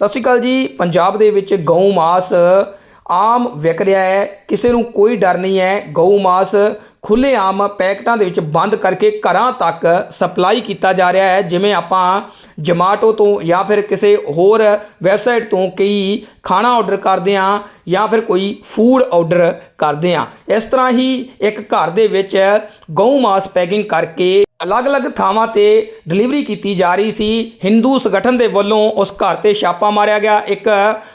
ਸਤਿ ਸ਼੍ਰੀ ਅਕਾਲ ਜੀ। ਪੰਜਾਬ ਦੇ ਵਿੱਚ ਗਊ ਮਾਸ ਆਮ ਵਿਕ ਰਿਹਾ ਹੈ। ਕਿਸੇ ਨੂੰ ਕੋਈ ਡਰ ਨਹੀਂ ਹੈ। ਗਊ ਮਾਸ ਖੁੱਲੇ ਆਮ ਪੈਕਟਾਂ ਦੇ ਵਿੱਚ ਬੰਦ ਕਰਕੇ ਘਰਾਂ ਤੱਕ ਸਪਲਾਈ ਕੀਤਾ ਜਾ ਰਿਹਾ ਹੈ। ਜਿਵੇਂ ਆਪਾਂ ਜਮਾਟੋ ਤੋਂ ਜਾਂ ਫਿਰ ਕਿਸੇ ਹੋਰ ਵੈਬਸਾਈਟ ਤੋਂ ਕਈ ਖਾਣਾ ਆਰਡਰ ਕਰਦੇ ਹਾਂ ਜਾਂ ਫਿਰ ਕੋਈ ਫੂਡ ਆਰਡਰ ਕਰਦੇ ਹਾਂ। ਇਸ ਤਰ੍ਹਾਂ ਹੀ ਇੱਕ ਘਰ ਦੇ ਵਿੱਚ ਗਊ ਮਾਸ ਪੈਕਿੰਗ ਕਰਕੇ ਅਲੱਗ-ਅਲੱਗ ਥਾਵਾਂ ਤੇ ਡਿਲੀਵਰੀ ਕੀਤੀ ਜਾ ਰਹੀ ਸੀ। ਹਿੰਦੂ ਸੰਗਠਨ ਦੇ ਵੱਲੋਂ ਉਸ ਘਰ ਤੇ ਛਾਪਾ ਮਾਰਿਆ ਗਿਆ। ਇੱਕ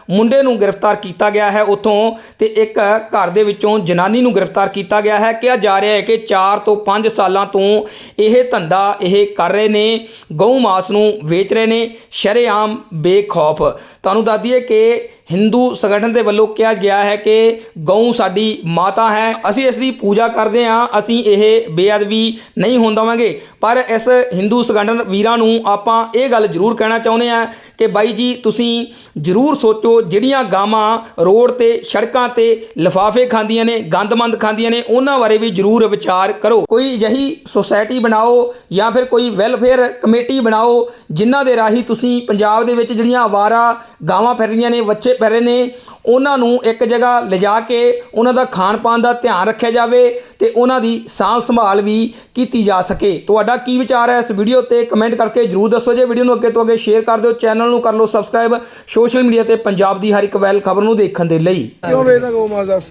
ਮੁੰਡੇ ਨੂੰ ਗ੍ਰਿਫਤਾਰ ਕੀਤਾ ਗਿਆ ਹੈ ਉੱਥੋਂ ਤੇ ਇੱਕ ਘਰ ਦੇ ਵਿੱਚੋਂ ਜਨਾਨੀ ਨੂੰ ਗ੍ਰਿਫਤਾਰ ਕੀਤਾ ਗਿਆ ਹੈ। ਕਿਹਾ ਜਾ ਰਿਹਾ ਹੈ ਕਿ 4 ਤੋਂ 5 ਸਾਲਾਂ ਤੋਂ ਇਹ ਧੰਦਾ ਇਹ ਕਰ ਰਹੇ ਨੇ, ਗਊ ਮਾਸ ਨੂੰ ਵੇਚ ਰਹੇ ਨੇ, ਸ਼ਰੇਆਮ ਬੇਖੌਫ। ਤੁਹਾਨੂੰ ਦੱਸ ਦਈਏ ਕਿ ਹਿੰਦੂ ਸੰਗਠਨ ਦੇ ਵੱਲੋਂ ਕਿਹਾ ਗਿਆ ਹੈ ਕਿ ਗਊ ਸਾਡੀ ਮਾਤਾ ਹੈ। ਅਸੀਂ ਇਸ ਦੀ ਪੂਜਾ ਕਰਦੇ ਹਾਂ, ਅਸੀਂ ਇਹ ਬੇਅਦਬੀ ਨਹੀਂ ਹੋਣ ਦੇਵਾਂਗੇ। ਪਰ ਇਸ ਹਿੰਦੂ ਸੰਗਠਨ ਵੀਰਾਂ ਨੂੰ ਆਪਾਂ ਇਹ ਗੱਲ ਜ਼ਰੂਰ ਕਹਿਣਾ ਚਾਹੁੰਦੇ ਹਾਂ ਕਿ ਬਾਈ ਜੀ, ਤੁਸੀਂ ਜ਼ਰੂਰ ਸੋਚੋ ਜਿਹੜੀਆਂ ਗਾਵਾਂ ਰੋਡ ਤੇ, ਸੜਕਾਂ ਤੇ ਲਿਫਾਫੇ ਖਾਂਦੀਆਂ ਨੇ, ਗੰਦਮੰਦ ਖਾਂਦੀਆਂ ਨੇ, ਉਹਨਾਂ ਬਾਰੇ ਵੀ ਜ਼ਰੂਰ ਵਿਚਾਰ ਕਰੋ। ਕੋਈ ਅਜਿਹੀ ਸੁਸਾਇਟੀ ਬਣਾਓ ਜਾਂ ਫਿਰ ਕੋਈ ਵੈਲਫੇਅਰ ਕਮੇਟੀ ਬਣਾਓ ਜਿਨ੍ਹਾਂ ਦੇ ਰਾਹੀਂ ਤੁਸੀਂ ਪੰਜਾਬ ਦੇ ਵਿੱਚ ਜਿਹੜੀਆਂ ਆਵਾਰਾ ਗਾਵਾਂ ਫਿਰ ਰਹੀਆਂ ਨੇ, ਬੱਚੇ ਫਿਰ ਰਹੇ ਨੇ, ਉਹਨਾਂ ਨੂੰ ਇੱਕ ਜਗ੍ਹਾ ਲਿਜਾ ਕੇ ਉਹਨਾਂ ਦਾ ਖਾਣ ਪਾਣ ਦਾ ਧਿਆਨ ਰੱਖਿਆ ਜਾਵੇ ਤੇ ਉਹਨਾਂ ਦੀ ਸਾਂਭ ਸੰਭਾਲ ਵੀ ਕੀਤੀ ਜਾ ਸਕੇ। ਤੁਹਾਡਾ ਕੀ ਵਿਚਾਰ ਹੈ ਇਸ ਵੀਡੀਓ ਤੇ? ਕਮੈਂਟ ਕਰਕੇ ਜਰੂਰ ਦੱਸੋ। ਜੇ ਵੀਡੀਓ ਨੂੰ ਅੱਗੇ ਤੋਂ ਅੱਗੇ ਸ਼ੇਅਰ ਕਰ ਦਿਓ ਚੈਨਲ ਨੂੰ ਕਰ ਲਓ ਸਬਸਕ੍ਰਾਈਬ ਸੋਸ਼ਲ ਮੀਡੀਆ ਤੇ ਪੰਜਾਬ ਦੀ ਹਰ ਇੱਕ ਵੈਲ ਖਬਰ ਨੂੰ ਦੇਖਣ ਦੇ ਲਈ ਕਿਉਂ ਵੇਚਦਾ ਗੋ ਮਾਸ ਦੱਸ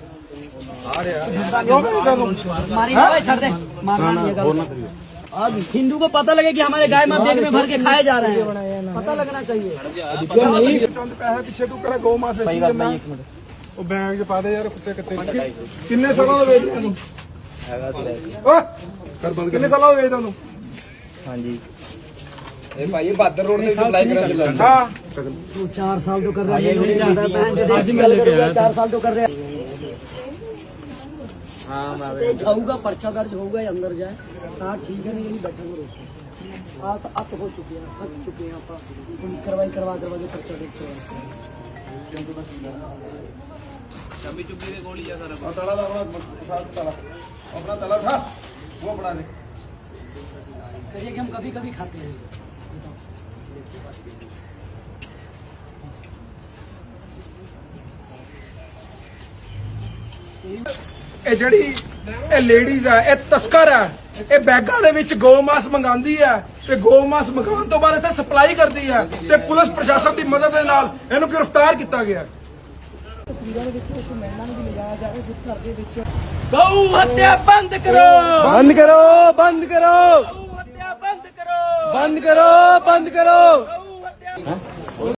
ਆ ਰਿਹਾ ਕਿਉਂ ਵੇਚਦਾ ਤੂੰ मारी ना छोड़ दे मारना नहीं है गलत। अब हिंदू को पता लगे कि हमारे गाय माँ देख में भर के खाए जा रहे हैं पता लगना चाहिए ਚੰਦ ਪੈਸੇ ਪਿੱਛੇ ਤੂੰ ਕਿਹੜਾ ਗੋ ਮਾਸ ਵੇਚੀ ਜਾਂਦਾ ਉਹ ਬੈਂਕ 'ਚ ਪਾ ਦੇ ਯਾਰ ਕੁੱਤੇ ਕਿੱਤੇ ਕਿੰਨੇ ਸਾਲਾਂ ਦਾ ਵੇਚਦਾ ਤੂੰ ਹੈਗਾ ਸੀ ਓਏ ਕਰ ਬੰਦ ਕਿੰਨੇ ਸਾਲਾਂ ਦਾ ਵੇਚਦਾ ਤੂੰ ਇਹ ਭਾਈ ਇਹ ਬਹਾਦਰ ਰੋਡ ਤੇ ਸਪਲਾਈ ਕਰਨ ਚੱਲਾ ਹਾਂ तू चार साल तो कर रहा है। चार साल तो कर रहा है। होगा पर्चा दर्ज होगा अंदर जाए। हाँ ठीक है नहीं बैठा करो। आप अब हो चुके हैं थक चुके हैं आप पुलिस कार्रवाई करवा करवा के पर्चा देखते हैं। वो बना दे। करिए कि हम कभी कभी खाते हैं। बताओ ਇਹ ਜਿਹੜੀ ਇਹ ਲੇਡੀਜ਼ ਆ ਇਹ ਤਸਕਰ ਆ। ਇਹ ਬੈਗਾਂ ਦੇ ਵਿੱਚ ਗੋਮਾਸ ਮੰਗਾਉਂਦੀ ਆ ਤੇ ਗੋਮਾਸ ਮੰਗਾਉਣ ਤੋਂ ਬਾਅਦ ਇੱਥੇ ਸਪਲਾਈ ਕਰਦੀ ਆ ਤੇ ਪੁਲਿਸ ਪ੍ਰਸ਼ਾਸਨ ਦੀ ਮਦਦ ਦੇ ਨਾਲ ਇਹਨੂੰ ਗ੍ਰਿਫਤਾਰ ਕੀਤਾ ਗਿਆ। ਬੰਦ ਕਰੋ। ਬੰਦ ਕਰੋ ਬੰਦ ਕਰੋ। ਹੱਤਿਆ ਬੰਦ ਕਰੋ। ਬੰਦ ਕਰੋ ਬੰਦ ਕਰੋ।